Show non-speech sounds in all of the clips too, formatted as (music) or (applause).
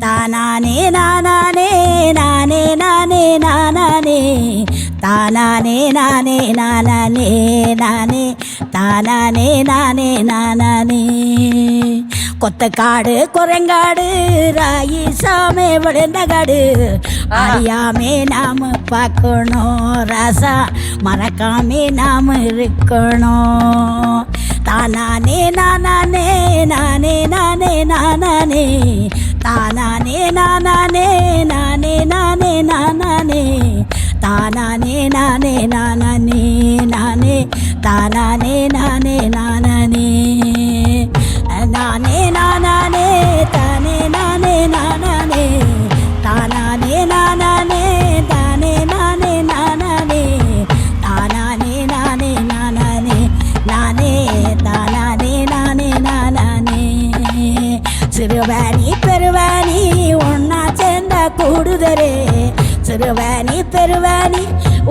தானானே நானானே நானே நானே நானானே. தானானே நானே நானானே நானே. தானானே நானே நானானே. கொத்தக்காடு குரங்காடு ராயி சாமே விழுந்தகாடு. அறியாமே நாம பார்க்கணும் ராசா. மறக்காமே நாம இருக்கணும். தானானே நானானே நானே நானே நானானே. தானானே நானானே நானே நானே நானானே. தானானே நானே நானானே நானே. தானானே நானே நானானே.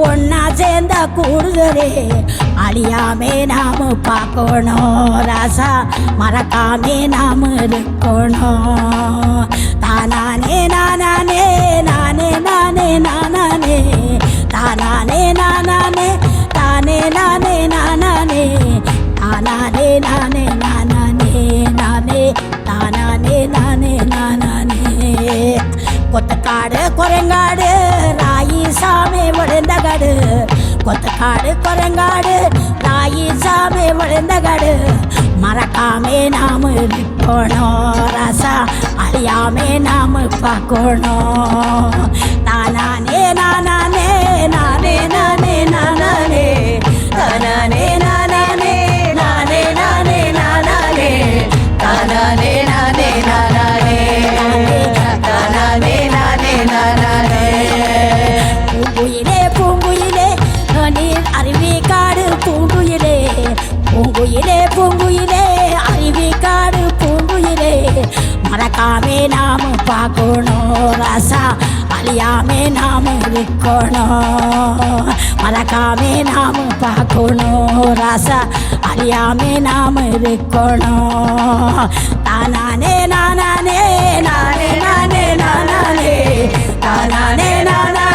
ஒன்னா சேர்ந்த கூடுதலே. அழியாமே நாம பார்க்கணும் ராசா. மறக்காமே நாம இருக்கணும். தானானே நானானே நானே நானே நானானே. தானானே நானானே தானே நானே நானானே. தானானே நானே நானானே நானே தானானே நானே நானானே. கொத்தக்காடு குரங்காடு ராயி சாமி விழுந்தகாடு. கொத்தக்காடு குரங்காடு ராயி சாமி விழுந்தகாடு. மறக்காமே நாம இருக்கணும் ரசா அழியாமே நாம பார்க்கணும் நானானே நானானே நானே நானே நானானே நானானே மறக்காமே நாம பார்க்கணும். ராசா அழியாமே நாம இருக்கணும். மறக்காமே நாம பார்க்கணும். ராசா அழியாமே நாம இருக்கணும். தானானே நானானே நானே நானே நானானே தானானே நானானே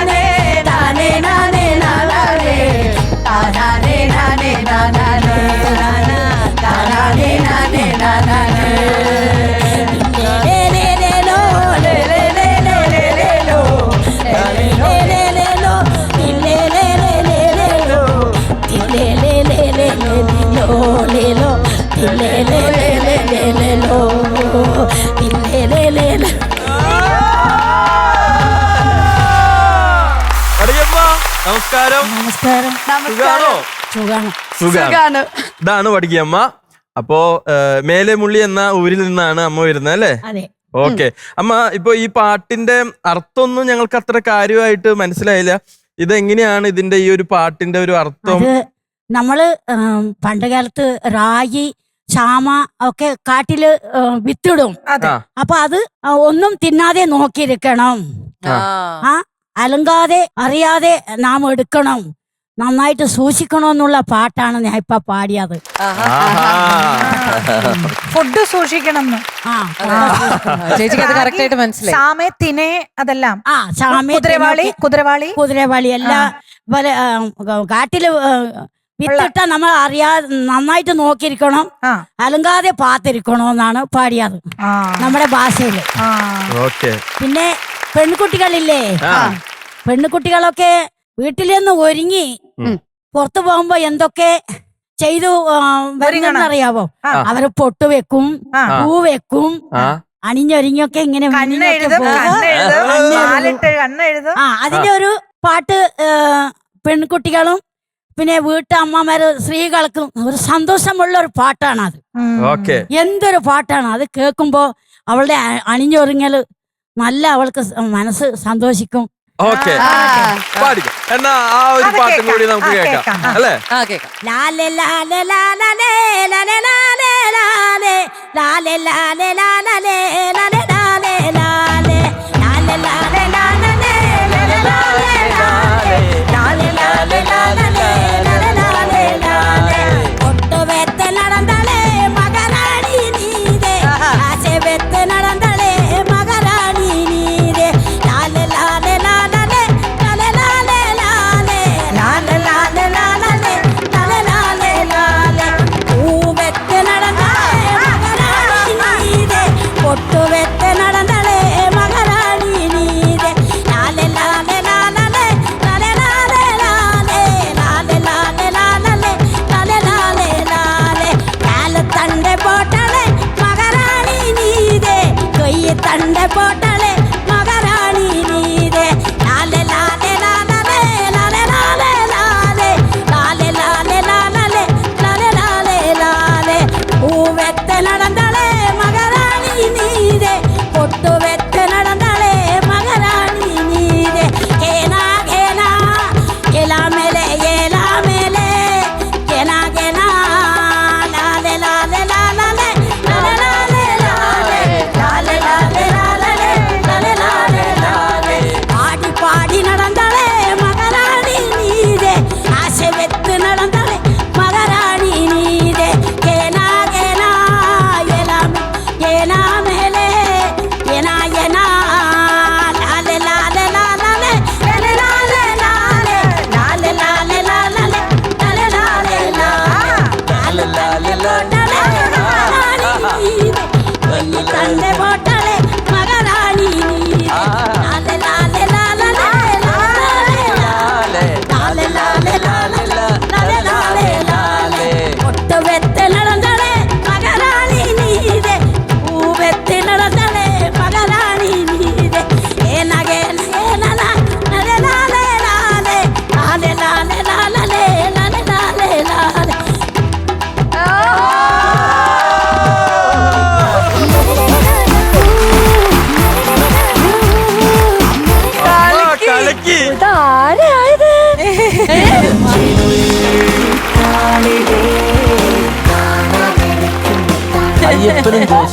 നമസ്കാരം. നമസ്കാരം. ഇതാണ് പഠിക്കമ്മ അപ്പോ മേലെമുള്ളി എന്ന ഊരിൽ നിന്നാണ് അമ്മ വരുന്നത് അല്ലേ? ഓക്കെ. അമ്മ ഇപ്പൊ ഈ പാട്ടിന്റെ അർത്ഥമൊന്നും ഞങ്ങൾക്ക് അത്ര കാര്യമായിട്ട് മനസ്സിലായില്ല. ഇതെങ്ങനെയാണ് ഇതിന്റെ ഈ ഒരു പാട്ടിന്റെ ഒരു അർത്ഥം? അത് നമ്മൾ ഉം, പണ്ട് കാലത്ത് റാഗി ചാമ ഒക്കെ കാട്ടിൽ വിത്തിടും അപ്പൊ അത് ഒന്നും തിന്നാതെ നോക്കിയിരിക്കണം ആ. അലങ്കാതെ അറിയാതെ നാം എടുക്കണം നന്നായിട്ട് സൂക്ഷിക്കണമെന്നുള്ള പാട്ടാണ് ഞാൻ ഇപ്പൊ പാടിയത്. ഫുഡ് സൂക്ഷിക്കണം സാമയത്തിനെ ആ ചേച്ചിക്ക് അത് കറക്റ്റ് ആയിട്ട് മനസ്സിലായി സാമെ അതെല്ലാം ആ സാമയ കുതിരവാളി കുതിരവാളി കുതിരവാളി എല്ലാം കാട്ടിൽ വിത്തിട്ട നമ്മൾ അറിയാ നന്നായിട്ട് നോക്കിയിരിക്കണം. അലങ്കാതെ പാത്തിരിക്കണമെന്നാണ് പാടിയത്. നമ്മുടെ ഭാഷയിൽ ആ. പിന്നെ പെൺകുട്ടികളില്ലേ? പെൺകുട്ടികളൊക്കെ വീട്ടിൽ നിന്ന് ഒരുങ്ങി പുറത്തു പോകുമ്പോ എന്തൊക്കെ ചെയ്തു വരുന്നറിയാവോ. അവർ പൊട്ട് വെക്കും. പൂ വെക്കും അണിഞ്ഞൊരിഞ്ഞൊക്കെ അണിഞ്ഞൊരുങ്ങിയൊക്കെ ഇങ്ങനെ അതിന്റെ ഒരു പാട്ട് പെൺകുട്ടികളും പിന്നെ വീട്ടമ്മമാര് സ്ത്രീകൾക്കും ഒരു സന്തോഷമുള്ള ഒരു പാട്ടാണ് അത്. എന്തൊരു പാട്ടാണ് അത് കേൾക്കുമ്പോ അവളുടെ അണിഞ്ഞൊറിഞ്ഞൽ അണിഞ്ഞൊരുങ്ങൽ നല്ല അവൾക്ക് മനസ്സ് സന്തോഷിക്കും ഓക്കെ പാടിക്കാം എന്നാ ആ ഒരു പാട്ടും. കൂടി നമുക്ക് കേൾക്കാം കേൾക്കാം. അല്ലേ ലാലെ ലാലെ ലാലെ ലാലെ ലാലെ ലാലെ ലാലെ ലാലെ ലാലെ ലാലെ ലാലെ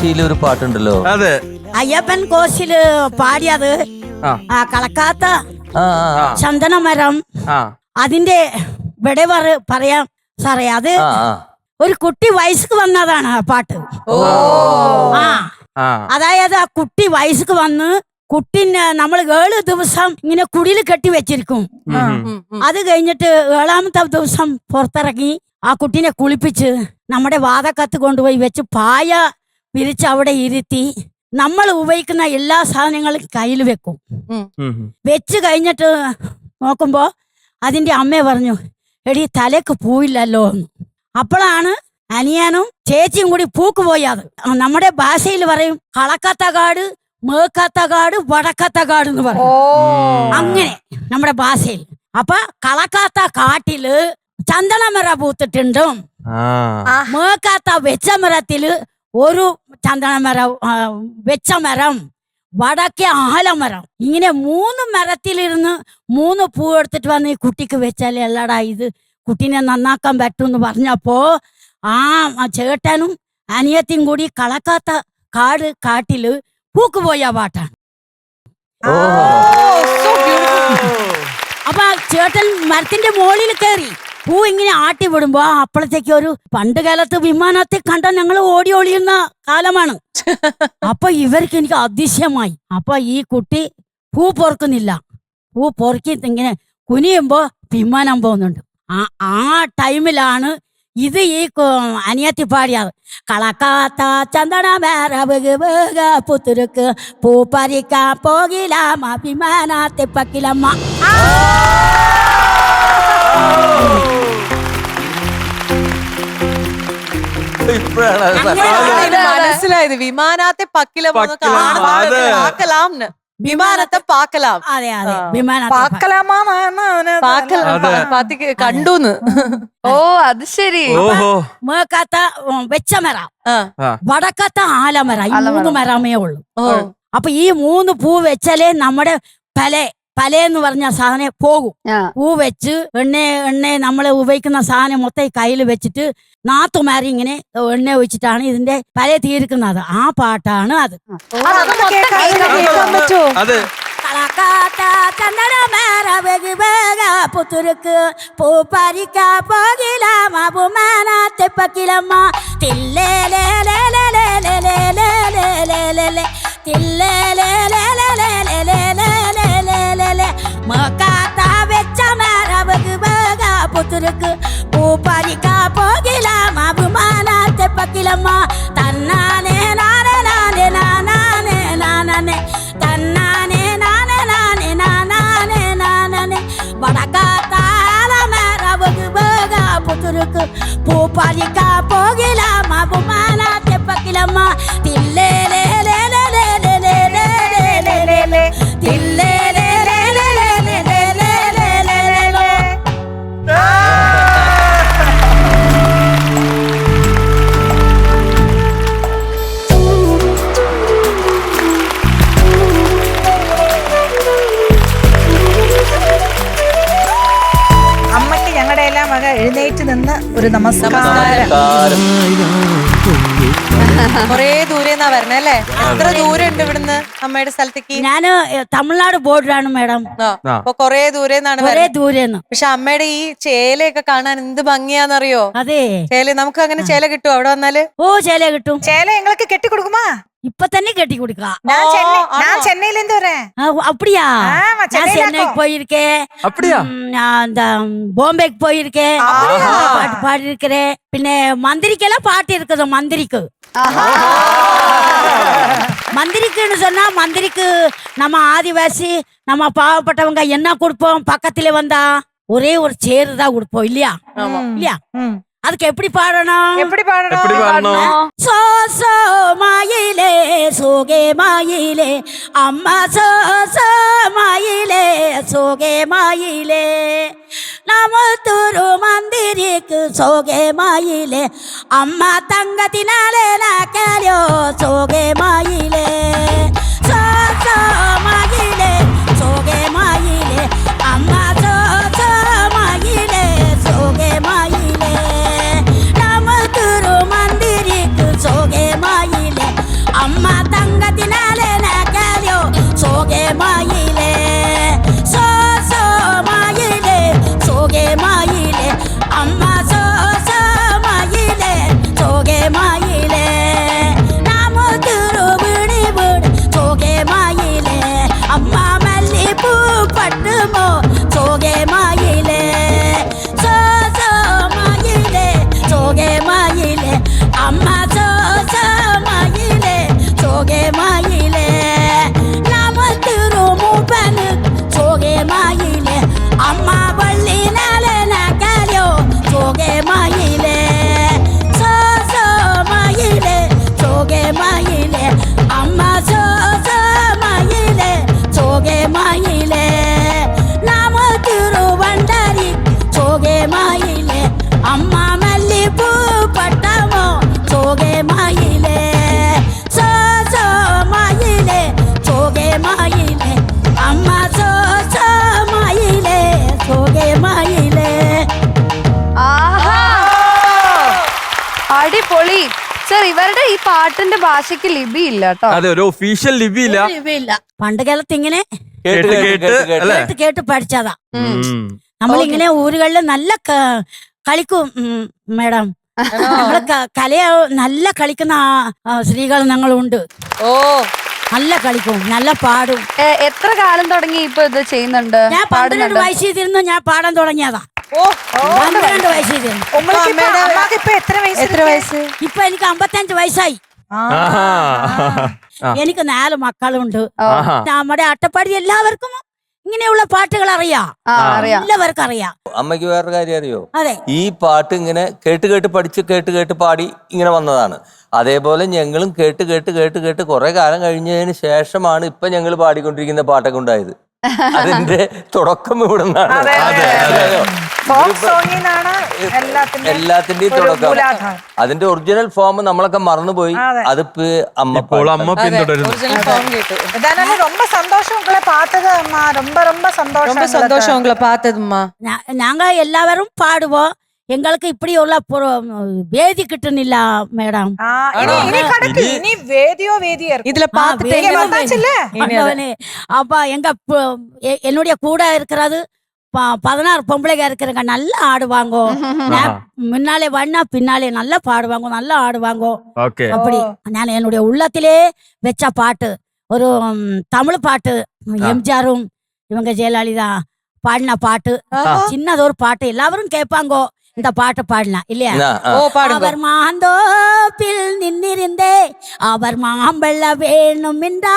കോശിയിലും ഒരു പാട്ടുണ്ടല്ലോ. അതെ. അയ്യപ്പൻ കോശിൽ പാടിയത് ആ. ആ കളക്കാത്ത ആ ആ, ആ. ചന്ദനമരം. ആ. അതിന്റെ വിടവറ് പറയാം. സാറേ അത് ആ ആ. ഒരു കുട്ടി വയസ്സുക്ക് വന്നതാണ് ആ പാട്ട്. ആ. ആ. അതായത് ആ കുട്ടി വയസ്സുക്ക് വന്ന് കുട്ടിനെ നമ്മൾ ഏഴ് ദിവസം ഇങ്ങനെ കുടിയിൽ കെട്ടി വെച്ചിരിക്കും. അത് കഴിഞ്ഞിട്ട് ഏഴാമത്തെ ദിവസം പുറത്തിറങ്ങി ആ കുട്ടീനെ കുളിപ്പിച്ച് നമ്മുടെ വാതക്കത്ത് കൊണ്ടുപോയി വെച്ച് പായ വിരിച്ച് അവിടെ ഇരുത്തി നമ്മൾ ഉപയോഗിക്കുന്ന എല്ലാ സാധനങ്ങളും കയ്യിൽ വെക്കും. വെച്ച് കഴിഞ്ഞിട്ട് നോക്കുമ്പോ അതിന്റെ അമ്മ പറഞ്ഞു എടി തലക്ക് പൂവില്ലല്ലോ എന്ന്. അപ്പോഴാണ് അനിയാനും ചേച്ചിയും കൂടി പൂക്ക് പോയത്. നമ്മുടെ ഭാഷയിൽ പറയും കളക്കാത്ത കാട് മേക്കാത്ത കാട് വടക്കാത്ത കാട് എന്ന് പറയും. അങ്ങനെ നമ്മുടെ ഭാഷയിൽ. അപ്പൊ കളക്കാത്ത കാട്ടിൽ ചന്ദനമര പൂത്തിട്ടുണ്ടും. മേക്കാത്ത വെച്ച മരത്തിൽ ഒരു ചന്ദനമരം ആ, വെച്ച മരം വടക്കേ ആലമരം ഇങ്ങനെ മൂന്ന് മരത്തിലിരുന്ന് മൂന്ന് പൂ എടുത്തിട്ട് വന്ന് ഈ കുട്ടിക്ക് വെച്ചാൽ എല്ലാടാ ഇത് കുട്ടീനെ നന്നാക്കാൻ പറ്റുമെന്ന് പറഞ്ഞപ്പോ ആ ചേട്ടനും അനിയത്തിയും കൂടി കളക്കാത്ത കാട് കാട്ടിൽ പൂക്ക് പോയ പാട്ടാണ്. അപ്പൊ ചേട്ടൻ മരത്തിന്റെ മുകളിൽ കയറി. പൂ ഇങ്ങനെ ആട്ടി വിടുമ്പോ അപ്പോഴത്തേക്ക് ഒരു പണ്ട് കാലത്ത് വിമാനത്തിൽ കണ്ട ഞങ്ങൾ ഓടി ഒളിയുന്ന കാലമാണ്. അപ്പൊ ഇവർക്ക് എനിക്ക് അതിശയമായി. അപ്പൊ ഈ കുട്ടി പൂ പൊറുക്കുന്നില്ല. പൂ പൊറുക്കി ഇങ്ങനെ കുനിയുമ്പോ വിമാനം പോകുന്നുണ്ട്. ആ ആ ടൈമിലാണ് ഇത് ഈ അനിയത്തി പാടിയത്. കളക്കാത്ത ചന്ദന പുത്തുരുക്ക് പൂ പറിക്കാൻ വിമാനത്തെ പക്കിലമ്മ. മനസ്സിലായത്. വിമാനത്തെ പക്കിലാം വിമാനത്തെ പാക്കലാം. അതെ അതെ. വിമാനത്തെ കണ്ടൂന്ന്. ഓ അത് ശരി. മേക്കാത്ത വെച്ചമര വടക്കാത്ത ആലമര ഈ മൂന്ന് മരമേ ഉള്ളൂ. അപ്പൊ ഈ മൂന്ന് പൂ വെച്ചാലേ നമ്മുടെ പല പല എന്ന് പറഞ്ഞ സാധനം പോകും പൂ വെച്ച് എണ്ണ എണ്ണ നമ്മളെ ഉപയോഗിക്കുന്ന സാധനം മൊത്തം ഈ കയ്യിൽ വെച്ചിട്ട് നാത്തുമാരി ഇങ്ങനെ എണ്ണ ഒഴിച്ചിട്ടാണ് ഇതിന്റെ പല തീർക്കുന്നത് ആ പാട്ടാണ് അത് അതെ மக்காத்தா வச்ச மரபுக்கு பேகா புத்துருக்கு. பூ பறிக்கா போகிலாமா அபிமானத்தை பக்கிலம்மா. தன்னானே நானே நானே நானே நானே தன்னானே நானே நானே நானே நானே வடக்காத்தால மரபுக்கு பேகா புத்துருக்கு. பூ பறிக்கா போகிலாமா அபிமான എഴുന്നേറ്റ് നിന്ന് ഒരു നമസ്കാരം. കൊറേ ദൂരെ നിന്നാ വരണേ അല്ലേ? എത്ര ദൂരം ഉണ്ട് ഇവിടുന്ന് അമ്മയുടെ സ്ഥലത്തേക്ക്? ഞാൻ തമിഴ്നാട് ബോർഡിലാണ് മാഡം. അപ്പൊ കൊറേ ദൂരെ നിന്നാണ് ദൂരെന്ന്. പക്ഷെ അമ്മയുടെ ഈ ചേലയൊക്കെ കാണാൻ എന്ത് ഭംഗിയാന്നറിയോ? അതെ. ചേല നമുക്ക് അങ്ങനെ ചേല കിട്ടുമോ അവിടെ വന്നാൽ? ഓ ചേല കിട്ടും. ചേല ഞങ്ങൾക്ക് കെട്ടിക്കൊടുക്കുമാ? இப்ப தண்ணி கட்டி கொடுக்கா நான் சென்னை நான் சென்னையில இருந்து வரேன். அப்படியா? நான் சென்னைக்கு போயிருக்கேன். அப்படியா? அந்த பாம்பேக்கு போயிருக்கேன். பாட்டு பாடி இருக்கிறேன் பின்ன மந்திரிக்கெல்லாம் பாட்டு இருக்குது மந்திரிக்கு. மந்திரிக்குன்னு சொன்னா மந்திரிக்கு நம்ம ஆதிவாசி நம்ம பாவப்பட்டவங்க என்ன கொடுப்போம்? பக்கத்துல வந்தா ஒரே ஒரு சேரு தான் கொடுப்போம் இல்லையா? இல்லையா? அதுக்கு எப்படி பாடணும்? எப்படி பாடணும்? எப்படி பாடணும்? சோ சோ மாயிலே சோகே மாயிலே. அம்மா சோ சோ மாயிலே சோகே மாயிலே. நம துரு மந்திரிக்கு சோகே மாயிலே. அம்மா தங்கத்தினாலே நாக்கலையோ சோகே Et pour അമ്മ സോ സോ അമ്മ സർ ഇവരുടെ ഈ പാട്ടിന്റെ ഭാഷയ്ക്ക് ലിപി ഇല്ല കേട്ടോ. ഒഫീഷ്യൽ ലിപി ഇല്ല. ഇല്ല. പണ്ട് കാലത്ത് ഇങ്ങനെ കേട്ട് കേട്ട് കേട്ട് പഠിച്ചതാ. നമ്മളിങ്ങനെ ഊരുകളിൽ നല്ല കളിക്കും മേഡം. (laughs) നമ്മൾ നല്ല കളിക്കുന്ന സ്ത്രീകൾ ഞങ്ങളുണ്ട്. ഓ. നല്ല കളിക്കും നല്ല പാടും. എത്ര കാലം തുടങ്ങി ഇപ്പൊ ഇത് ചെയ്യുന്നുണ്ട്? ഞാൻ പന്ത്രണ്ട് വയസ്സിൽ തിരുന്നു ഞാൻ പാടാൻ തുടങ്ങിയതാ. പന്ത്രണ്ട് വയസ്സിൽ എത്ര ഇപ്പൊ എനിക്ക് അമ്പത്തഞ്ച് വയസ്സായി. എനിക്ക് നാല് മക്കളുണ്ട്. നമ്മുടെ അട്ടപ്പാടി എല്ലാവർക്കും ഇങ്ങനെയുള്ള പാട്ടുകൾ അറിയാം. എല്ലാവർക്കും അറിയാം. അമ്മയ്ക്ക് വേറൊരു കാര്യം അറിയോ? അതെ. ഈ പാട്ട് ഇങ്ങനെ കേട്ട് കേട്ട് പഠിച്ച് കേട്ട് കേട്ട് പാടി ഇങ്ങനെ വന്നതാണ്. അതേപോലെ ഞങ്ങളും കേട്ട് കേട്ട് കേട്ട് കേട്ട് കുറെ കാലം കഴിഞ്ഞതിന് ശേഷമാണ് ഇപ്പൊ ഞങ്ങൾ പാടിക്കൊണ്ടിരിക്കുന്ന പാട്ടൊക്കെ ഉണ്ടായത്. അതിന്റെ തുടക്കം ഇവിടെ നിന്നാണ് അതെ, അതെ, അതെ. ഫോക്ക് സോങ്ങിന്നാണ് എല്ലാത്തിന്റെയും എല്ലാത്തിന്റെയും ഒരു തുടക്കം മൂലാധാരം. അതിന്റെ ഒറിജിനൽ ഫോം നമ്മളൊക്കെ മറന്നുപോയി അതെ. അതിപ്പോ അമ്മ ഇപ്പോൾ അമ്മ പിന്തുടരുന്നു ഒറിജിനൽ ഫോം കേട്ടു இதனால ரொம்ப சந்தோஷம் உங்களை பார்த்தது அம்மா ரொம்ப ரொம்ப சந்தோஷம் ரொம்ப எங்களுக்கு. சந்தோஷம் உங்களை பார்த்ததும்மா ഞ- ഞങ്ങൾ എല്ലാവരും எங்களுக்கு இப்படி உள்ள வேதி கிட்டனில்ல மேடம். நீ இதுல பாத்துட்டே அப்பா எங்க என்னுடைய கூட இருக்கிறது பதினாறு பொம்பளைங்க இருக்கிறங்க நல்லா ஆடுவாங்க (laughs) முன்னாலே வண்ணா பின்னாலே நல்லா பாடுவாங்க நல்லா ஆடுவாங்க அப்படி. நான் என்னுடைய உள்ளத்திலே வச்ச பாட்டு ஒரு தமிழ் பாட்டு எம்ஜிஆரும் இவங்க ஜெயலலிதா பாடின பாட்டு. சின்னது ஒரு பாட்டு எல்லாரும் கேட்பாங்கோ. இந்த பாட்டு பாடலாம் இல்லையா? அவர் மாந்தோப்பில் நின்னிருந்தே அவர் மாம்பழ வேணும் என்றா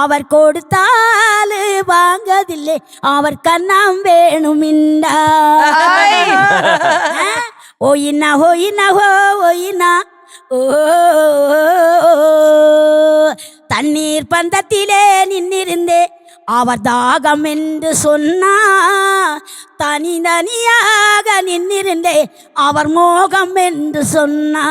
அவர் கொடுத்தால் வாங்கதில்லை அவர் கண்ணாம் வேணும் என்றா. ஓயினா ஓயினா ஹோ ஓயினா ஓ தண்ணீர் பந்தத்திலே நின்னிருந்தே அவர் தாகம் என்று சொன்னா தனி தனியாக நின்னிருந்தே அவர் மோகம் என்று சொன்னா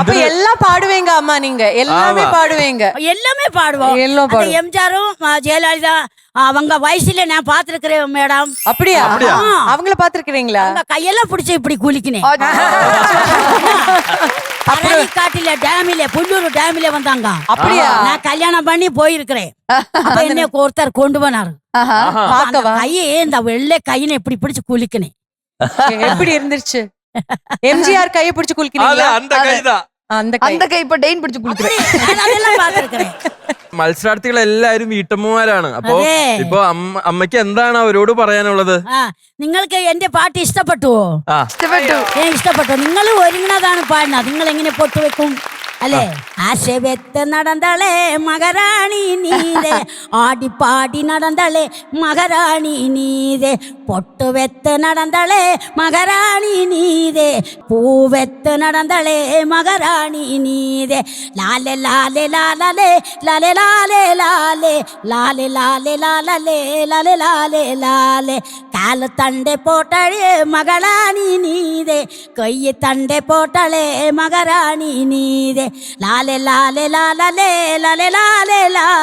அப்ப எல்லாம் பாடுவீங்க அம்மா நீங்க. எல்லாமே பாடுவீங்க. எல்லாமே பாடுவோம். எல்லாம் பாடுவோம். எம்ஜிஆரும் ஜெயலலிதா அவங்க வயசுல நான் பாத்திருக்கிறேன் மேடம். அப்படியா? அவங்கள பாத்திருக்கிறீங்களா கையெல்லாம் பிடிச்சி இப்படி குளிக்கினேன் காட்டில டேமில புல்லூர் டேமில வந்தாங்க. அப்படியா? நான் கல்யாணம் பண்ணி போயிருக்கிறேன். என்ன ஒருத்தர் கொண்டு போனாரு. கையே இந்த வெள்ளை கையின இப்படி பிடிச்சு குளிக்கினேன் எப்படி இருந்துருச்சு எம்ஜிஆர் கையை பிடிச்சு குளிக்கிறீங்களா அந்த கைதான் அந்த കൈ. அந்த கை இப்ப டெயின் பிடிச்சு குளிக்கிறேன் മത്സരാർത്ഥികൾ എല്ലാവരും വീട്ടമ്മമാരാണ്. അപ്പൊ ഇപ്പൊ അമ്മയ്ക്ക് എന്താണ് അവരോട് പറയാനുള്ളത്? ആ നിങ്ങൾക്ക് എന്റെ പാട്ട് ഇഷ്ടപ്പെട്ടുവോ? ആ. ഇഷ്ടപ്പെട്ടു. ഇഷ്ടപ്പെട്ടോ. നിങ്ങൾ ഒരുങ്ങണതാണ് പാടുന്നത്. നിങ്ങൾ എങ്ങനെ പൊട്ടുവെക്കും? അല്ലേ? ആശവെത്ത നടന്നളേ മകരാണി നീരെ. ആടിപ്പാടി നടന്നളേ മകരാണി നീരെ. பொட்டு வெத்து நடந்தளே மகராணி நீதே பூ வெத்து நடந்தளே மகராணி நீதே லாலே லாலே லாலே லாலே லாலே லாலே லாலே லாலே லாலே லாலே லாலே லாலே காலு தண்டை போட்டாளே மகளாணி நீதே கொய்ய தண்டை போட்டாளே மகராணி நீதே லாலே லாலே லாலே லாலே லாலே லாலே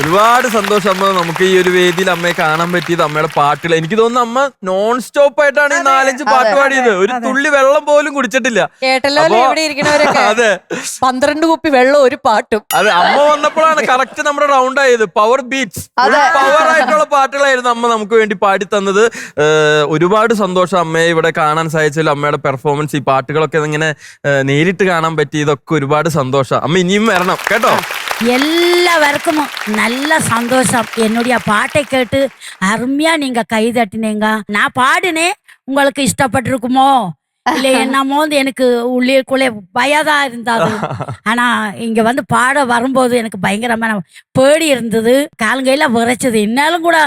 ഒരുപാട് സന്തോഷം അമ്മ. നമുക്ക് ഈ ഒരു വേദിയിൽ അമ്മയെ കാണാൻ പറ്റിയത് അമ്മയുടെ പാട്ടുകൾ. എനിക്ക് തോന്നുന്നു അമ്മ നോൺ സ്റ്റോപ്പ് ആയിട്ടാണ് ഈ നാലഞ്ച് പാട്ട് പാടിയത്. ഒരു തുള്ളി വെള്ളം പോലും കുടിച്ചിട്ടില്ല. കേട്ടല്ലോ ഇവിടെ ഇരിക്കണവരൊക്കെ? (laughs) അതെ. പന്ത്രണ്ട് കുപ്പി വെള്ളം ഒരു പാട്ടും. അതെ അമ്മ വന്നപ്പോഴാണ് കറക്റ്റ് നമ്മുടെ റൗണ്ട് ആയത്. പവർ ബീറ്റ്സ് പവർ ആയിട്ടുള്ള പാട്ടുകളായിരുന്നു അമ്മ നമുക്ക് വേണ്ടി പാടി തന്നത്. ഒരുപാട് സന്തോഷം അമ്മയെ ഇവിടെ കാണാൻ സാധിച്ചതിൽ അമ്മയുടെ പെർഫോമൻസ് ഈ പാട്ടുകളൊക്കെ ഇങ്ങനെ നേരിട്ട് കാണാൻ പറ്റിയതൊക്കെ ഒരുപാട് സന്തോഷം. അമ്മ ഇനിയും വരണം. കേട്ടോ? எல்லாருக்கும் நல்ல சந்தோஷம். என்னுடைய பாட்டை கேட்டு அருமையா நீங்க கை தட்டினீங்க. நான் பாடினேன் உங்களுக்கு இஷ்டப்பட்டிருக்குமோ? இல்ல என்னமோ வந்து எனக்கு உள்ளிற்குள்ளே பயதா இருந்தாலும் ஆனா இங்க வந்து பாட வரும்போது எனக்கு பயங்கரமான பேடி இருந்தது. காலங்கையில விரைச்சது. இன்னாலும் கூட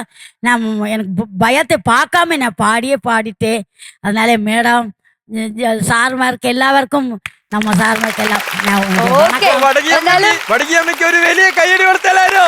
நான் எனக்கு பயத்தை பார்க்காம நான் பாடியே பாடிட்டேன். அதனால மேடம் சார்மாருக்கு எல்லாருக்கும் നമ്മ എല്ലാം അമ്മയ്ക്ക് ഒരു വലിയ കൈയടി കൊടുത്തല്ലാരോ